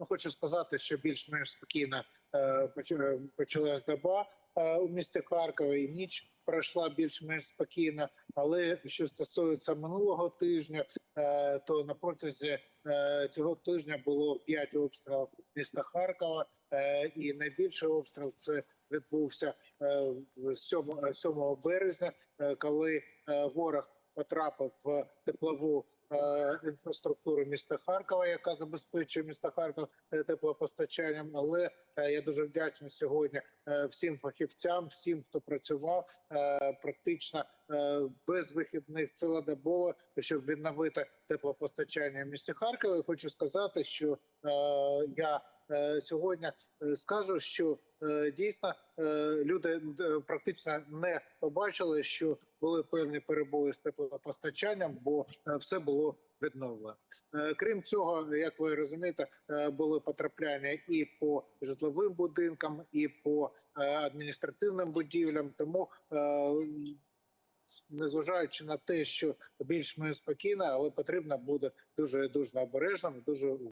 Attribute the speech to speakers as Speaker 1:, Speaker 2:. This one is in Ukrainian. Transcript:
Speaker 1: Ну хочу сказати, що більш-менш спокійно е, поч- почалась доба е, у місті Харкова, і ніч пройшла більш-менш спокійно. Але що стосується минулого тижня, е, то на протязі е, цього тижня було 5 обстрілів міста Харкова, е, і найбільший обстріл це відбувся е, 7, 7 березня, е, коли е, ворог потрапив в теплову е, інфраструктуру міста Харкова, яка забезпечує місто Харків е, теплопостачанням. Але е, я дуже вдячний сьогодні всім фахівцям, всім, хто працював практично без вихідних цілодобово, щоб відновити теплопостачання в місті Харкова. Хочу сказати, що я сьогодні е, скажу, що е, дійсно е, люди е, практично не побачили, що були певні перебої з теплопостачанням, бо е, все було відновлено. Е, Крім цього, як ви розумієте, е, були потрапляння і по житловим будинкам, і по е, адміністративним будівлям. Тому е, незважаючи на те, що більш-менш спокійно, але потрібно буде дуже дуже обережним, дуже